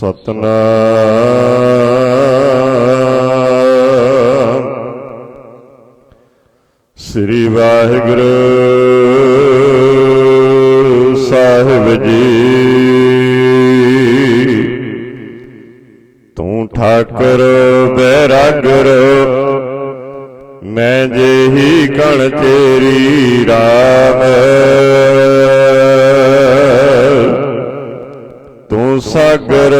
ਸਤਨਾਮ। ਸ੍ਰੀ ਵਾਹਿਗੁਰੂ ਸਾਹਿਬ ਜੀ। ਤੂੰ ਠਾਕਰ ਬੈਰਾਗਰ, ਮੈਂ ਜਿਹੀ ਕਣ ਤੇਰੀ ਰਾਮ। ਤੂੰ ਸਾਗਰ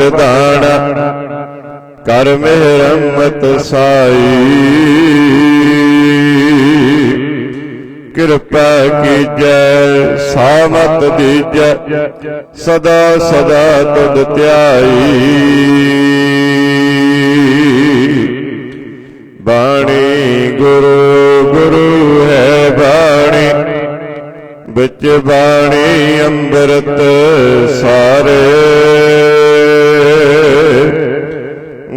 ਤੂੰ ਦਾਣਾ। ਕਰ ਮਿਹਰਮਤ ਸਾਈ। ਕਿਰਪਾ ਕੀਜੈ, ਸਾਮਤ ਦੀਜੈ, ਸਦਾ ਸਦਾ ਤੁਧ ਧਿਆਈ। ਬਾਣੀ ਗੁਰੂ ਗੁਰੂ ਹੈ ਬਾਣੀ। ਵਿੱਚ ਬਾਣੀ ਅੰਮ੍ਰਿਤ ਸਾਰੇ।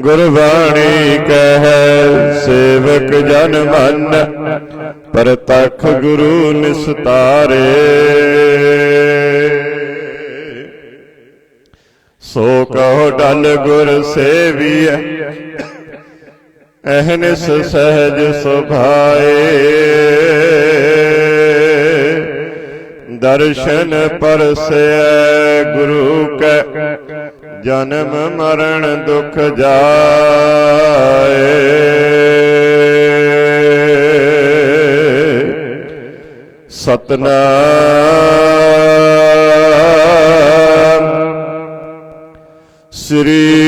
ਗੁਰਬਾਣੀ ਕਹੈ, ਸੇਵਕ ਜਨ ਮਨ, ਪਰਤਖ ਗੁਰੂ ਨਿਸਤਾਰੇ। ਸੋ ਕਹੋ ਡਲ ਗੁਰ ਸੇਵੀਐ ਅਹਨਿਸ ਸਹਿਜ ਸੁਭਾਏ। ਦਰਸ਼ਨ ਪਰਸੈ ਗੁਰੂ ਕੈ ਜਨਮ ਮਰਨ ਦੁਖ ਜਾਏ। ਸਤਨਾਮ। ਸ੍ਰੀ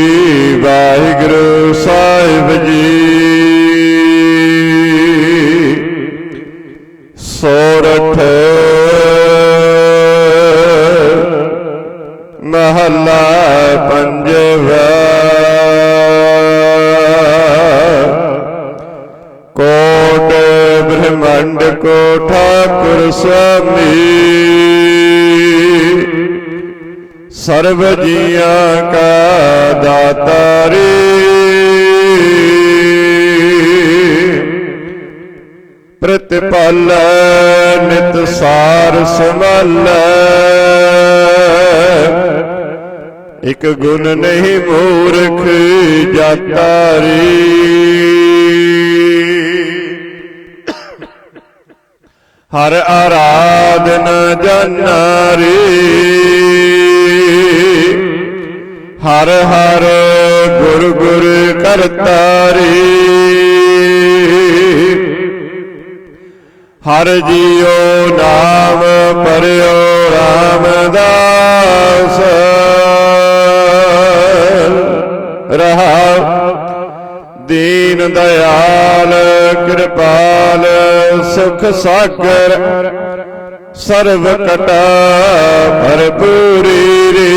ਠਾਕੁਰ ਸਰਬ ਜੀਆਂ ਕਾ ਦਾਤਾਰੀ ਪ੍ਰਤਿਪਾਲ ਨਿਤ ਸਾਰ ਸਮਲ ਇਕ ਗੁਣ ਨਹੀਂ ਮੂਰਖ ਜਾਤਾਰੀ ਹਰ ਆਰਾਧਨ ਜਨਾਰੀ। ਹਰ ਹਰ ਗੁਰ ਗੁਰ ਕਰਤਾਰੀ। ਹਰ ਜੀਓ ਨਾਮ ਪਰਿਓ ਰਾਮਦਾਸ। ਰਹਾ ਦੀਨ ਦਇਆਲ ਕਿਰਪਾਲ, ਸੁਖ ਸਾਗਰ, ਸਰਬ ਕਟਾ ਭਰਪੂਰੀ ਰੇ।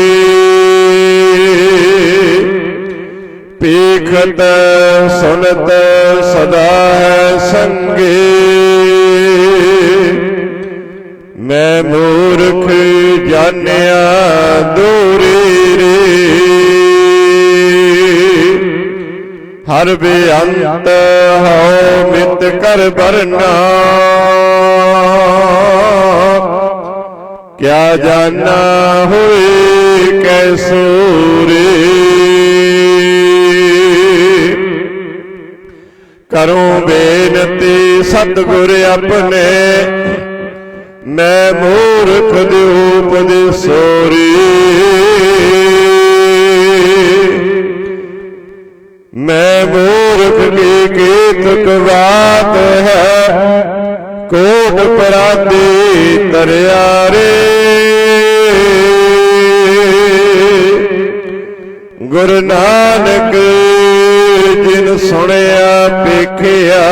ਪੀਖਤ ਸੁਨਤ ਸਦਾ ਹੈ ਸੰਗੇ। ਮੈਂ ਮੂਰਖ ਜਾਣਿਆ ਦੂਰੀ। ਹਰ ਬੇਅੰਤ ਹਉ ਮਿਤ ਕਰ ਬਰਨਾ ਕਿਆ ਜਾਣਾ ਹੋਏ ਕੈਸੂਰੇ ਕਰੂੰ ਬੇਨਤੀ ਸਤਿਗੁਰ ਆਪਣੇ। ਮੈਂ ਮੂਰਖ ਦੇ ਉਪਦੇਸੋਰੀ ਕੀਤਕ ਬਾਤ ਹੈ। ਕੋਟ ਪਰਾਤੀ ਤਰਿਆਰੇ। ਗੁਰੂ ਨਾਨਕ ਜਿਨ ਸੁਣਿਆ ਪੇਖਿਆ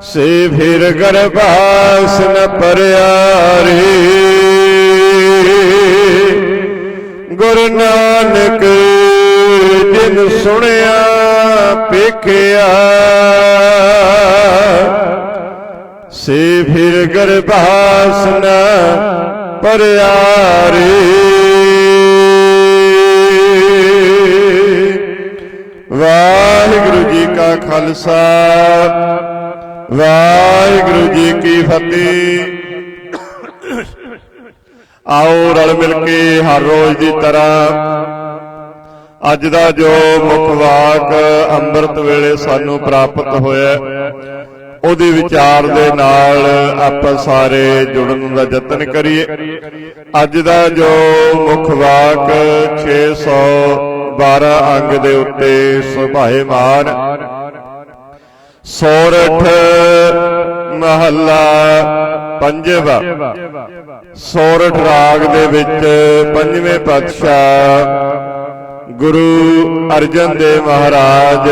ਸੇ ਫਿਰ ਗਰਭਾਸ ਨ ਪਰਿਆਰੇ। ਗੁਰੂ ਨਾਨਕ ਜਿਨ ਸੁਣਿਆ ਪੇਖਿਆ ਸੇ ਫਿਰ ਗਰਭਾਸਨ ਪਰਿਆਰੇ। ਵਾਹਿਗੁਰੂ ਜੀ ਕਾ ਖਾਲਸਾ। ਵਾਹਿਗੁਰੂ ਜੀ ਕੀ ਫਤਿਹ। ਆਓ ਰਲ ਮਿਲ ਕੇ ਹਰ ਰੋਜ਼ ਦੀ ਤਰ੍ਹਾਂ ਅੱਜ ਦਾ ਜੋ ਮੁੱਖ ਵਾਕ ਅੰਮ੍ਰਿਤ ਵੇਲੇ ਸਾਨੂੰ ਪ੍ਰਾਪਤ ਹੋਇਆ ਹੈ, ਉਹਦੇ ਵਿਚਾਰ ਦੇ ਨਾਲ ਆਪਾਂ ਸਾਰੇ ਜੁੜਨ ਦਾ ਯਤਨ ਕਰੀਏ। ਅੱਜ ਦਾ ਜੋ ਮੁੱਖ ਵਾਕ 612 ਅੰਗ ਦੇ ਉੱਤੇ ਸੁਭਾਏਮਾਨ ਸੋਰਠ ਮਹੱਲਾ ਪੰਜਵਾ ਸੋਰਠ ਰਾਗ ਦੇ ਵਿੱਚ ਪੰਜਵੇਂ ਪਾਤਸ਼ਾਹ ਗੁਰੂ ਅਰਜਨ ਦੇਵ ਮਹਾਰਾਜ,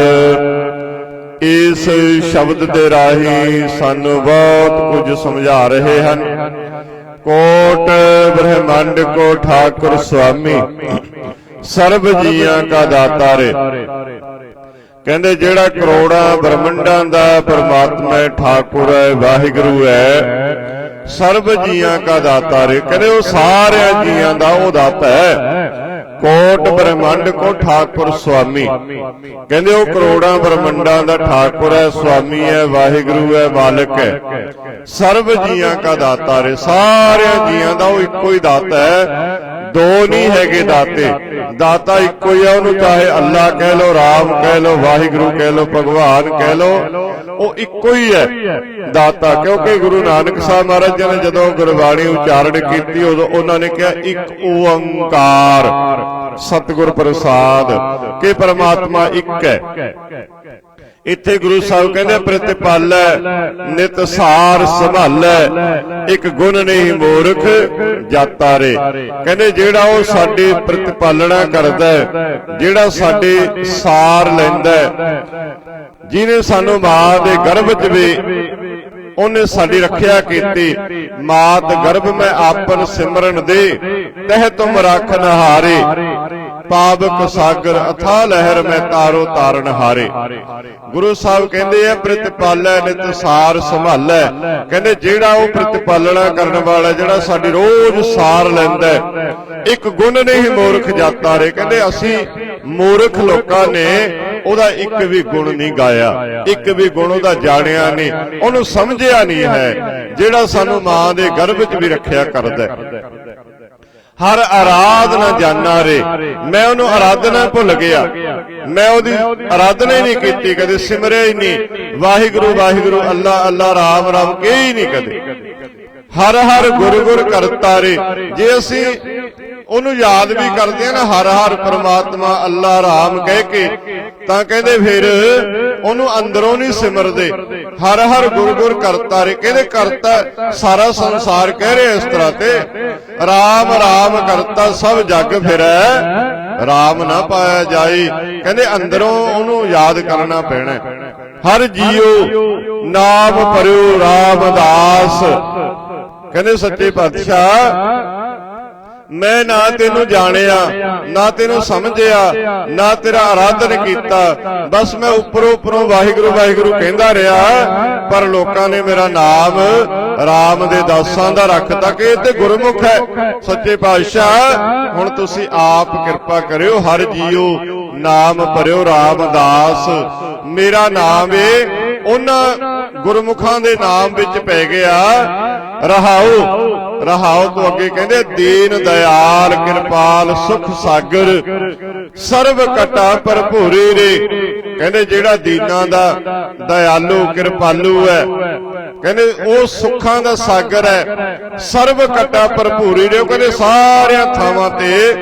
ਇਸ ਸ਼ਬਦ ਦੇ ਰਾਹੀਂ ਸਾਨੂੰ ਬਹੁਤ ਕੁਝ ਸਮਝਾ ਰਹੇ ਹਨ। ਕੋਟ ਬ੍ਰਹਮੰਡ ਕੋ ਠਾਕੁਰ ਸੁਆਮੀ, ਸਰਬ ਜੀਆਂ ਕਾ ਦਾਤਾ ਰੇ ਕਹਿੰਦੇ ਜਿਹੜਾ ਕਰੋੜਾਂ ਬ੍ਰਹਮੰਡਾਂ ਦਾ ਪਰਮਾਤਮਾ ਹੈ, ਠਾਕੁਰ ਹੈ, ਵਾਹਿਗੁਰੂ ਹੈ, ਸਰਬ ਜੀਆਂ ਕਾ ਦਾਤਾ ਰੇ ਕਹਿੰਦੇ ਉਹ ਸਾਰਿਆਂ ਜੀਆਂ ਦਾ ਉਹ ਦਾਤਾ ਹੈ। ਕੋਟ ਬ੍ਰਹਮੰਡ ਕੋ ਠਾਕੁਰ ਸੁਆਮੀ। ਕਹਿੰਦੇ ਉਹ ਕਰੋੜਾਂ ਬ੍ਰਹਮੰਡਾਂ ਦਾ ਠਾਕੁਰ ਹੈ ਸੁਆਮੀ ਹੈ ਵਾਹਿਗੁਰੂ ਹੈ। ਮਾਲਕ ਹੈ। ਸਰਬ ਜੀਆਂ ਕਾ ਦਾਤਾ ਰੇ ਸਾਰਿਆਂ ਜੀਆਂ ਦਾ ਉਹ ਇੱਕੋ ਹੀ ਦਾਤਾ ਹੈ। ਦੋ ਨਹੀਂ ਹੈਗੇ ਦਾਤੇ। ਦਾਤਾ। ਇੱਕੋ ਹੀ ਹੈ ਉਹਨੂੰ ਚਾਹੇ ਅੱਲਾ ਕਹਿ ਲੋ ਰਾਮ ਕਹਿ ਲੋ ਵਾਹਿਗੁਰੂ ਕਹਿ ਲੋ ਭਗਵਾਨ ਕਹਿ ਲੋ ਉਹ ਇੱਕੋ ਹੀ ਹੈ। ਦਾਤਾ ਕਿਉਂਕਿ ਗੁਰੂ ਨਾਨਕ ਸਾਹਿਬ ਮਹਾਰਾਜ ਜੀ ਨੇ ਜਦੋਂ ਗੁਰਬਾਣੀ ਉਚਾਰਨ ਕੀਤੀ ਉਦੋਂ ਉਹਨਾਂ ਨੇ ਕਿਹਾ ਇੱਕ ਓੰਕਾਰ। ਸਤਿਗੁਰ ਪ੍ਰਸਾਦ। ਕਿ ਪਰਮਾਤਮਾ ਇੱਕ ਹੈ। ਇੱਥੇ ਗੁਰੂ ਸਾਹਿਬ ਕਹਿੰਦੇ ਪ੍ਰਤਿਪਾਲੈ ਨਿਤ ਸਾਰ ਸੰਭਾਲੈ ਇੱਕ ਗੁਣ ਨਹੀਂ ਮੂਰਖ ਜਾਤਾ ਰੇ। ਕਹਿੰਦੇ ਜਿਹੜਾ ਉਹ ਸਾਡੀ ਪ੍ਰਤਿਪਾਲਣਾ ਕਰਦਾ ਜਿਹੜਾ ਸਾਡੇ ਸਾਰ ਲੈਂਦਾ ਜਿਹਨੇ ਸਾਨੂੰ ਮਾਂ ਦੇ ਗਰਭ 'ਚ ਵੀ ਉਹਨੇ ਸਾਡੀ ਰੱਖਿਆ ਕੀਤੀ, ਮਾਤ ਗਰਭ ਮੈਂ ਆਪਨ ਸਿਮਰਨ ਦੇ, ਤਹਿ ਤੁਮ ਰੱਖ ਨਹਾਰੇ। ਪਾਵਕ ਸਾਗਰ ਅਥਾ ਲਹਿਰ ਮੈਂ ਤਾਰੋ ਤਾਰਨ ਹਾਰੇ। ਗੁਰੂ ਸਾਹਿਬ ਕਹਿੰਦੇ ਆ, ਪ੍ਰਤਿਪਾਲੈ ਨਿਤ ਸਾਰ ਸੰਭਾਲੈ। ਕਹਿੰਦੇ, ਜਿਹੜਾ ਉਹ ਪ੍ਰਤਿਪਾਲਣਾ ਕਰਨ ਵਾਲਾ, ਜਿਹੜਾ ਸਾਡੀ ਰੋਜ਼ ਸਾਰ ਲੈਂਦਾ ਇੱਕ ਗੁਣ ਨਹੀਂ ਮੂਰਖ ਜਾਤਾ ਰੇ। ਕਹਿੰਦੇ, ਅਸੀਂ ਮੂਰਖ ਲੋਕਾਂ ਨੇ ਉਹਦਾ ਇੱਕ ਵੀ ਗੁਣ ਨਹੀਂ ਗਾਇਆ, ਇੱਕ ਵੀ ਗੁਣ ਉਹਦਾ ਜਾਣਿਆ ਨਹੀਂ। ਉਹਨੂੰ ਸਮਝਿਆ ਨਹੀਂ ਹੈ, ਜਿਹੜਾ ਸਾਨੂੰ ਮਾਂ ਦੇ ਗਰਭ 'ਚ ਵੀ ਰੱਖਿਆ ਕਰਦਾ ਹਰ ਆਰਾਧਨਾ ਜਾਣਾ ਰੇ। ਮੈਂ ਉਹਨੂੰ ਆਰਾਧਨਾ ਭੁੱਲ ਗਿਆ। ਮੈਂ ਉਹਦੀ ਆਰਾਧਨਾ ਹੀ ਨਹੀਂ ਕੀਤੀ ਕਦੇ ਸਿਮਰਿਆ ਹੀ ਨਹੀਂ। ਵਾਹਿਗੁਰੂ ਵਾਹਿਗੁਰੂ ਅੱਲਾ ਅੱਲਾ ਰਾਮ ਰਾਮ ਕਹੀ ਹੀ ਨਹੀਂ ਕਦੇ। ਹਰ ਹਰ ਗੁਰ ਗੁਰ ਕਰਤਾ ਰੇ। ਜੇ ਅਸੀਂ ਉਹਨੂੰ ਯਾਦ ਵੀ ਕਰਦੇ ਆ ਨਾ ਹਰ ਹਰ ਪ੍ਰਮਾਤਮਾ ਅੱਲਾ ਰਾਮ ਕਹਿ ਕੇ ਤਾਂ ਕਹਿੰਦੇ ਫਿਰ ਉਹਨੂੰ ਅੰਦਰੋਂ ਨਹੀਂ ਸਿਮਰਦੇ। ਹਰ ਹਰ ਗੁਰ ਗੁਰ ਕਰਤਾ ਰੇ ਕਹਿੰਦੇ ਕਰਤਾ ਸਾਰਾ ਸੰਸਾਰ ਕਹਿ ਰਿਹਾ ਇਸ ਤਰ੍ਹਾਂ ਤੇ ਰਾਮ ਰਾਮ ਕਰਤਾ ਸਭ ਜਗ ਫਿਰੈ ਰਾਮ ਨਾ ਪਾਇਆ ਜਾਈ। ਕਹਿੰਦੇ ਅੰਦਰੋਂ ਉਹਨੂੰ ਯਾਦ ਕਰਨਾ ਪੈਣਾ। ਹਰ ਜੀਉ ਨਾਮ ਪਰਿਉ ਰਾਮਦਾਸ ਕਹਿੰਦੇ ਸੱਚੇ ਪਾਤਸ਼ਾਹ ਮੈਂ ਨਾ ਤੈਨੂੰ ਜਾਣਿਆ ਨਾ ਤੈਨੂੰ ਸਮਝਿਆ ਨਾ ਤੇਰਾ ਆਰਾਧਨ ਕੀਤਾ। ਬਸ ਮੈਂ ਉੱਪਰੋਂ ਉੱਪਰੋਂ ਵਾਹਿਗੁਰੂ ਵਾਹਿਗੁਰੂ ਕਹਿੰਦਾ ਰਿਹਾ ਪਰ ਲੋਕਾਂ ਨੇ ਮੇਰਾ ਨਾਮ ਰਾਮ ਦੇ ਦਾਸਾਂ ਦਾ ਰੱਖਤਾ ਕਿ ਇਹ ਤੇ ਗੁਰਮੁਖ ਹੈ ਸੱਚੇ ਪਾਤਸ਼ਾਹ। ਹੁਣ ਤੁਸੀਂ ਆਪ ਕਿਰਪਾ ਕਰਿਓ ਹਰ ਜੀਓ ਨਾਮ ਭਰਿਓ ਰਾਮਦਾਸ। ਮੇਰਾ ਨਾਮ ਏ ਉਹਨਾਂ ਗੁਰਮੁਖਾਂ ਦੇ ਨਾਮ ਵਿੱਚ ਪੈ ਗਿਆ। ਰਹਾਉ ਰਹਾਉ ਤੋਂ ਅੱਗੇ ਕਹਿੰਦੇ, ਦੀਨ ਦਇਆਲ, ਕਿਰਪਾਲ, ਸੁਖ ਸਾਗਰ ਸਰਵ ਕਟਾ ਭਰਪੂਰੀ ਰੇ। ਕਹਿੰਦੇ, ਜਿਹੜਾ ਦੀਨਾਂ ਦਾ ਦਇਆਲੂ, ਕਿਰਪਾਲੂ ਹੈ, ਕਹਿੰਦੇ, ਉਹ ਸੁੱਖਾਂ ਦਾ ਸਾਗਰ ਹੈ, ਸਰਬ ਕਟਾ ਭਰਪੂਰੀ ਰੇ। ਉਹ ਕਹਿੰਦੇ, ਸਾਰਿਆਂ ਥਾਵਾਂ ਤੇ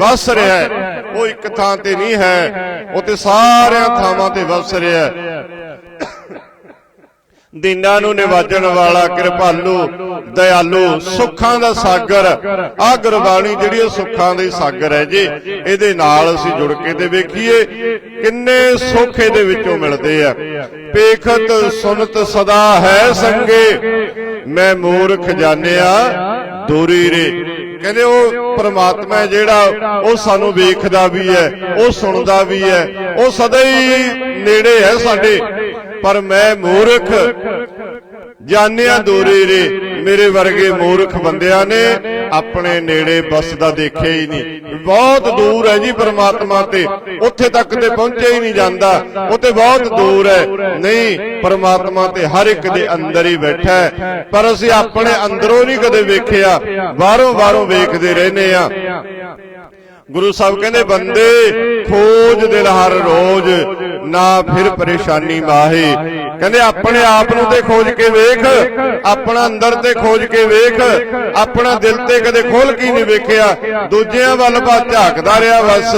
ਵਸ ਰਿਹਾ ਹੈ। ਉਹ ਇੱਕ ਥਾਂ ਤੇ ਨਹੀਂ ਹੈ, ਉਹ ਤੇ ਸਾਰਿਆਂ ਥਾਵਾਂ ਤੇ ਵਸ ਰਿਹਾ ਹੈ। ਦਿਨਾਂ ਨੂੰ ਨਿਵਾਜਣ ਵਾਲਾ ਕਿਰਪਾਲੂ ਦਇਆਲੂ ਸੁੱਖਾਂ ਦਾ ਸਾਗਰ ਆ ਗੁਰਬਾਣੀ ਜਿਹੜੀ ਉਹ ਸੁੱਖਾਂ ਦੇ ਸਾਗਰ ਹੈ ਜੀ। ਇਹਦੇ ਨਾਲ ਅਸੀਂ ਜੁੜ ਕੇ ਤੇ ਵੇਖੀਏ ਕਿੰਨੇ ਸੁੱਖ ਇਹਦੇ ਵਿੱਚੋਂ ਮਿਲਦੇ ਆ। ਪੇਖਤ ਸੁਨਤ ਸਦਾ ਹੈ ਸੰਗੇ। ਮੈਂ ਮੂਰਖ ਜਾਣਿਆ ਦੂਰੀ ਰੇ। ਕਹਿੰਦੇ ਉਹ ਪ੍ਰਮਾਤਮਾ ਜਿਹੜਾ ਉਹ ਸਾਨੂੰ ਵੇਖਦਾ ਵੀ ਹੈ ਉਹ ਸੁਣਦਾ ਵੀ ਹੈ। ਉਹ ਸਦਾ ਹੀ ਨੇੜੇ ਹੈ ਸਾਡੇ। ਪਰ ਮੈਂ ਮੂਰਖ। ਜਾਣਿਆ ਦੂਰੇ ਰੇ, ਮੇਰੇ ਵਰਗੇ ਮੂਰਖ ਬੰਦਿਆਂ ਨੇ ਆਪਣੇ ਨੇੜੇ ਬਸਦਾ ਦੇਖਿਆ ਹੀ ਨਹੀਂ। ਬਹੁਤ ਦੂਰ ਹੈ ਜੀ ਪਰਮਾਤਮਾ ਤੇ। ਉੱਥੇ ਤੱਕ ਤੇ ਪਹੁੰਚਿਆ ਹੀ ਨਹੀਂ ਜਾਂਦਾ। ਉਹ ਤੇ ਬਹੁਤ ਦੂਰ ਹੈ। ਨਹੀਂ, ਪਰਮਾਤਮਾ ਤੇ ਹਰ ਇੱਕ ਦੇ ਅੰਦਰ ਹੀ ਬੈਠਾ ਹੈ। ਪਰ ਅਸੀਂ ਆਪਣੇ ਅੰਦਰੋਂ ਨਹੀਂ ਕਦੇ ਵੇਖਿਆ। ਬਾਹਰੋਂ ਬਾਹਰੋਂ ਵੇਖਦੇ ਰਹਿੰਦੇ ਆ ਗੁਰੂ ਸਾਹਿਬ ਕਹਿੰਦੇ, ਬੰਦੇ, ਖੋਜ ਦਿਲ ਹਰ ਰੋਜ਼। ਨਾ ਫਿਰ ਪਰੇਸ਼ਾਨੀ ਮਾਹੇ। ਕਹਿੰਦੇ ਆਪਣੇ ਆਪ ਨੂੰ ਤੇ ਖੋਜ ਕੇ ਵੇਖ। ਆਪਣਾ ਅੰਦਰ ਤੇ ਖੋਜ ਕੇ ਵੇਖ। ਆਪਣਾ ਦਿਲ ਤੇ ਕਦੇ ਖੋਲ ਕੇ ਨਹੀਂ ਵੇਖਿਆ। ਦੂਜਿਆਂ ਵੱਲ ਬਾ ਝਾਕਦਾ ਰਿਹਾ ਬਸ।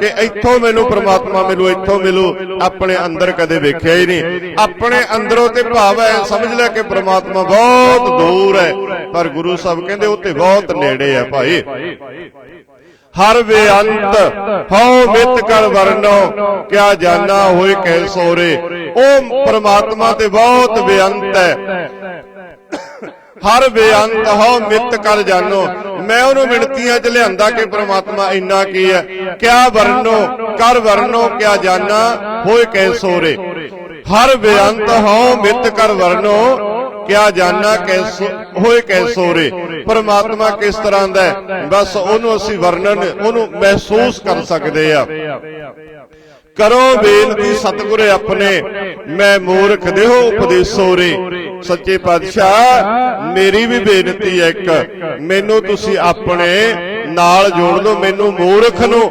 ਕਿ ਇੱਥੋਂ ਮੈਨੂੰ ਪ੍ਰਮਾਤਮਾ ਮਿਲੂ ਇੱਥੋਂ ਮਿਲੂ ਆਪਣੇ ਅੰਦਰ ਕਦੇ ਵੇਖਿਆ ਹੀ ਨਹੀਂ। ਆਪਣੇ ਅੰਦਰੋਂ ਤੇ ਭਾਵ ਹੈ ਸਮਝ ਲੈ ਕਿ ਪ੍ਰਮਾਤਮਾ ਬਹੁਤ ਦੂਰ ਹੈ। ਪਰ ਗੁਰੂ ਸਾਹਿਬ ਕਹਿੰਦੇ ਉਹ ਤੇ ਬਹੁਤ ਨੇੜੇ ਹੈ ਭਾਈ। ਹਰ ਬੇਅੰਤ ਹਉ ਮਿਤ ਕਰ ਵਰਨੋ ਕਿਆ ਜਾਣਾ ਹੋਏ ਕੈ ਸੋਰੇ। ਉਹ ਪ੍ਰਮਾਤਮਾ ਤੇ ਬਹੁਤ ਬੇਅੰਤ ਹੈ। ਹਰ ਬੇਅੰਤ ਹਉ ਮਿਤ ਕਰ ਜਾਣੋ ਮੈਂ ਉਹਨੂੰ ਮਿਣਤੀਆਂ ਚ ਲਿਆਂਦਾ ਕਿ ਪ੍ਰਮਾਤਮਾ ਇੰਨਾ ਕੀ ਹੈ। ਕਿਆ ਵਰਨੋ ਕਰ ਵਰਨੋ ਕਿਆ ਜਾਣਾ ਹੋਏ ਕੈ ਸੋਰੇ। ਹਰ ਬੇਅੰਤ ਹਉ ਮਿਤ ਕਰ ਵਰਨੋ। ਕਿਆ ਜਾਣਾ ਕੈਸੋ ਹੋਏ ਕੈਸੋਰੇ ਪਰਮਾਤਮਾ ਕਿਸ ਤਰ੍ਹਾਂ ਦਾ ਬਸ ਉਹਨੂੰ ਅਸੀਂ ਵਰਣਨ, ਉਹਨੂੰ ਮਹਿਸੂਸ ਕਰ ਸਕਦੇ ਆ। ਕਰੋ ਬੇਨਤੀ ਸਤਿਗੁਰੇ ਆਪਣੇ, ਮੈਂ ਮੂਰਖ ਦੇਹੋ ਉਪਦੇਸੋ ਰੇ। ਸੱਚੇ ਪਾਤਸ਼ਾਹ, ਮੇਰੀ ਵੀ ਬੇਨਤੀ ਹੈ ਇੱਕ। ਮੈਨੂੰ ਤੁਸੀਂ ਆਪਣੇ ਨਾਲ ਜੋੜ ਲਓ ਮੈਨੂੰ ਮੂਰਖ ਨੂੰ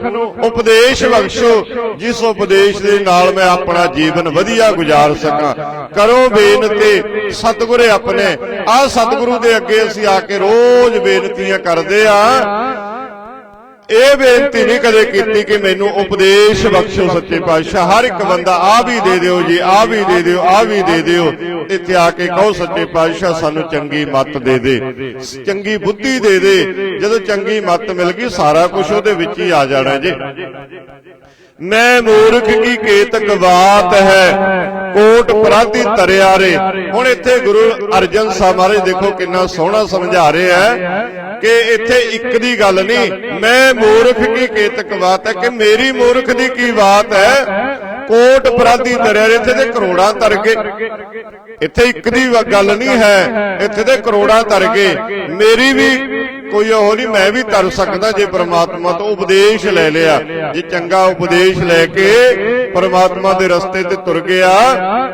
ਉਪਦੇਸ਼ ਬਖਸ਼ੋ। ਜਿਸ ਉਪਦੇਸ਼ ਦੇ ਨਾਲ ਮੈਂ ਆਪਣਾ ਜੀਵਨ ਵਧੀਆ ਗੁਜ਼ਾਰ ਸਕਾਂ। ਕਰੋ ਬੇਨਤੀ, ਸਤਿਗੁਰੇ ਆਪਣੇ। ਆ ਸਤਿਗੁਰੂ ਦੇ ਅੱਗੇ ਅਸੀਂ ਆ ਕੇ ਰੋਜ਼ ਬੇਨਤੀਆਂ ਕਰਦੇ ਆ ਇਹ ਬੇਨਤੀ ਨਹੀਂ ਕਦੇ ਕੀਤੀ ਕਿ ਮੈਨੂੰ ਉਪਦੇਸ਼ ਬਖਸ਼ੋ ਸੱਚੇ ਪਾਤਸ਼ਾਹ। ਹਰ ਇੱਕ ਬੰਦਾ ਆ ਵੀ ਦੇ ਦਿਓ ਜੀ ਆ ਵੀ ਦੇ ਦਿਓ ਆ ਵੀ ਦੇ ਦਿਓ। ਇੱਥੇ ਆ ਕੇ ਕਹੋ ਸੱਚੇ ਪਾਤਸ਼ਾਹ, ਸਾਨੂੰ ਚੰਗੀ ਮੱਤ ਦੇ ਦੇ। ਚੰਗੀ ਬੁੱਧੀ ਦੇ ਦੇ। ਜਦੋਂ ਚੰਗੀ ਮੱਤ ਮਿਲ ਗਈ, ਸਾਰਾ ਕੁਝ ਉਹਦੇ ਵਿੱਚ ਹੀ ਆ ਜਾਣਾ ਜੀ। ਮੈਂ ਮੂਰਖ ਕੀ ਕੇਤਕ ਬਾਤ ਹੈ? ਕੋਟ ਪ੍ਰਾਤੀ ਤਰਿਆਰੇ ਹੁਣ ਇੱਥੇ ਗੁਰੂ ਅਰਜਨ ਸਾਹਿਬ ਮਹਾਰਾਜ ਦੇਖੋ ਕਿੰਨਾ ਸੋਹਣਾ ਸਮਝਾ ਰਿਹਾ ਹੈ ਕਿ ਇੱਥੇ ਇੱਕ ਦੀ ਗੱਲ ਨਹੀਂ, ਮੈਂ ਮੂਰਖ ਕੀ ਕੇਤਕ ਬਾਤ ਹੈ ਕਿ ਮੇਰੀ ਮੂਰਖ ਦੀ ਕੀ ਬਾਤ ਹੈ? ਕੋਟ ਪ੍ਰਾਤੀ ਤਰਿਆਰੇ ਇੱਥੇ ਤੇ ਕਰੋੜਾਂ ਤਰ ਗਏ। ਇੱਥੇ ਇੱਕ ਦੀ ਗੱਲ ਨਹੀਂ ਹੈ, ਇੱਥੇ ਤੇ ਕਰੋੜਾਂ ਤਰ ਗਏ। ਮੇਰੀ ਵੀ ਕੋਈ ਉਹ ਨਹੀਂ, ਮੈਂ ਵੀ ਕਰ ਸਕਦਾ ਜੇ ਪ੍ਰਮਾਤਮਾ ਤੋਂ ਉਪਦੇਸ਼ ਲੈ ਲਿਆ। ਜੇ ਚੰਗਾ ਉਪਦੇਸ਼ ਲੈ ਕੇ ਪ੍ਰਮਾਤਮਾ ਦੇ ਰਸਤੇ ਤੇ ਤੁਰ ਗਿਆ,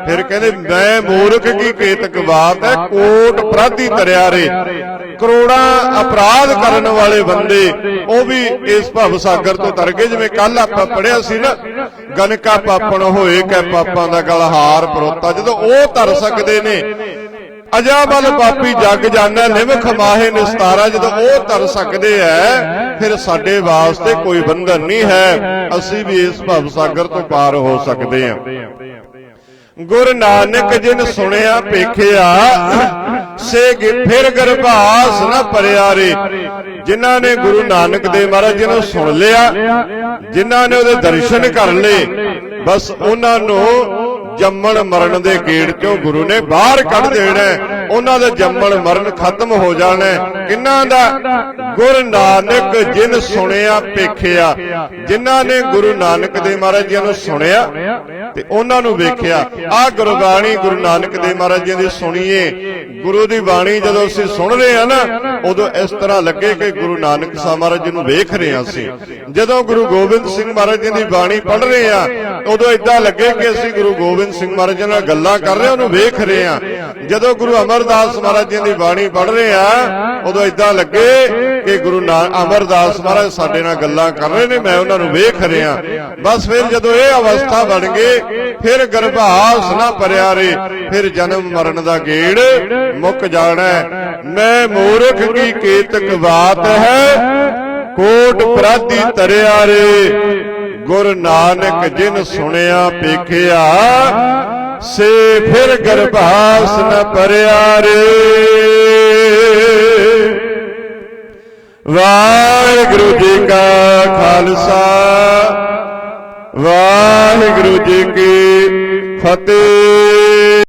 ਫਿਰ ਕਹਿੰਦੇ, ਮੈਂ ਮੂਰਖ ਕੀ ਕੇਤਕ ਬਾਤ ਹੈ, ਕੋਟ ਅਪਰਾਧੀ ਤਰਿਆਰੇ ਕਰੋੜਾਂ ਅਪਰਾਧ ਕਰਨ ਵਾਲੇ ਬੰਦੇ, ਉਹ ਵੀ ਇਸ ਭਵ ਸਾਗਰ ਤੋਂ ਤਰ ਗਏ। ਜਿਵੇਂ ਕੱਲ ਆਪਾਂ ਪੜਿਆ ਸੀ ਨਾ, ਗਨਕਾ ਪਾਪਣ ਹੋਏ, ਕੈ ਪਾਪਾਂ ਦਾ ਗਲਹਾਰ ਪਰੋਤਾ। ਜਦੋਂ ਉਹ ਤਰ ਸਕਦੇ ਨੇ ਅਜਾ ਬਲ ਪਾਪੀ ਜਗ ਜਾਣਾ ਨਿਮਖ ਮਾਹੇ ਨਿਸਤਾਰਾ ਜਦੋਂ ਉਹ ਤਰ ਸਕਦੇ ਐ ਫਿਰ ਸਾਡੇ ਵਾਸਤੇ ਕੋਈ ਬੰਧਨ ਨਹੀਂ ਹੈ। ਅਸੀਂ ਵੀ ਇਸ ਭਵ ਸਾਗਰ ਤੋਂ ਪਾਰ ਹੋ ਸਕਦੇ ਹਾਂ। ਗੁਰ ਨਾਨਕ ਜਿਨ ਸੁਣਿਆ ਪੇਖਿਆ ਸੇ ਫਿਰ ਗਰਭਾਸ ਨਾ ਪਰਿਆਰੇ ਜਿਨ੍ਹਾਂ ਨੇ ਗੁਰੂ ਨਾਨਕ ਦੇਵ ਮਹਾਰਾਜ ਜੀ ਨੂੰ ਸੁਣ ਲਿਆ ਜਿਨ੍ਹਾਂ ਨੇ ਉਹਦੇ ਦਰਸ਼ਨ ਕਰ ਲਏ ਬਸ ਉਹਨਾਂ ਨੂੰ ਜੰਮਣ ਮਰਨ ਦੇ ਗੇੜ ਚੋਂ ਗੁਰੂ ਨੇ ਬਾਹਰ ਕੱਢ ਦੇਣਾ ਹੈ। ਉਹਨਾਂ ਦਾ ਜੰਮਣ ਮਰਨ ਖਤਮ ਹੋ ਜਾਣਾ ਹੈ। ਕਿੰਨਾਂ ਦਾ? ਗੁਰ ਨਾਨਕ ਜਿਨ ਸੁਣਿਆ ਪੇਖਿਆ ਜਿਨ੍ਹਾਂ ਨੇ ਗੁਰੂ ਨਾਨਕ ਦੇਵ ਮਹਾਰਾਜ ਜੀ ਨੂੰ ਸੁਣਿਆ ਤੇ ਉਹਨਾਂ ਨੂੰ ਵੇਖਿਆ। ਆ ਗੁਰਬਾਣੀ ਗੁਰੂ ਨਾਨਕ ਦੇਵ ਮਹਾਰਾਜ ਜੀ ਦੀ ਸੁਣੀਏ। ਗੁਰੂ ਦੀ ਬਾਣੀ ਜਦੋਂ ਅਸੀਂ ਸੁਣ ਰਹੇ ਆ ਨਾ ਉਦੋਂ ਇਸ ਤਰ੍ਹਾਂ ਲੱਗੇ ਕਿ ਗੁਰੂ ਨਾਨਕ ਸਾਹਿਬ ਮਹਾਰਾਜ ਜੀ ਨੂੰ ਵੇਖ ਰਹੇ ਹਾਂ ਅਸੀਂ। ਜਦੋਂ ਗੁਰੂ ਗੋਬਿੰਦ ਸਿੰਘ ਮਹਾਰਾਜ ਜੀ ਦੀ ਬਾਣੀ ਪੜ੍ਹ ਰਹੇ ਆ ਉਦੋਂ ਇਦਾਂ ਲੱਗੇ ਕਿ ਅਸੀਂ ਗੁਰੂ ਗੋਬਿੰਦ ਸਿੰਘ ਮਹਾਰਾਜ ਜੀ ਨਾਲ ਗੱਲਾਂ ਕਰ ਰਹੇ ਹਾਂ, ਉਹਨੂੰ ਵੇਖ ਰਹੇ ਆ ਜਦੋਂ ਗੁਰੂ ਅਮਰਦਾਸ ਮਹਾਰਾਜ ਜੀ ਦੀ ਬਾਣੀ ਪੜ੍ਹ ਰਹੇ ਆ, ਉਦੋਂ ਇਦਾਂ ਲੱਗੇ ਕਿ ਗੁਰੂ ਅਮਰਦਾਸ ਮਹਾਰਾਜ ਸਾਡੇ ਨਾਲ ਗੱਲਾਂ ਕਰ ਰਹੇ ਨੇ, ਮੈਂ ਉਹਨਾਂ ਨੂੰ ਵੇਖ ਰਿਹਾ ਬਸ ਫਿਰ ਜਦੋਂ ਇਹ ਅਵਸਥਾ ਬਣ ਗਈ, ਫਿਰ ਗਰਭਾਸ ਨਾ ਪਰਿਆਰੇ ਫਿਰ ਜਨਮ ਮਰਨ ਦਾ ਗੇੜ ਮੁੱਕ ਜਾਣਾ ਮੈਂ ਮੂਰਖ ਕੀ ਕੇਤਕ ਬਾਤ ਹੈ? ਕੋਟ ਪ੍ਰਾਦੀ ਤਰਿਆਰੇ ਗੁਰ ਨਾਨਕ ਜਿਨ ਸੁਣਿਆ ਪੇਖਿਆ ਸੇ ਫਿਰ ਗਰਭਾਸ ਨ ਪਰਿਆਰੇ। ਵਾਹਿਗੁਰੂ ਜੀ ਕਾ ਖਾਲਸਾ ਵਾਹਿਗੁਰੂ ਜੀ ਕੀ ਫਤਿਹ।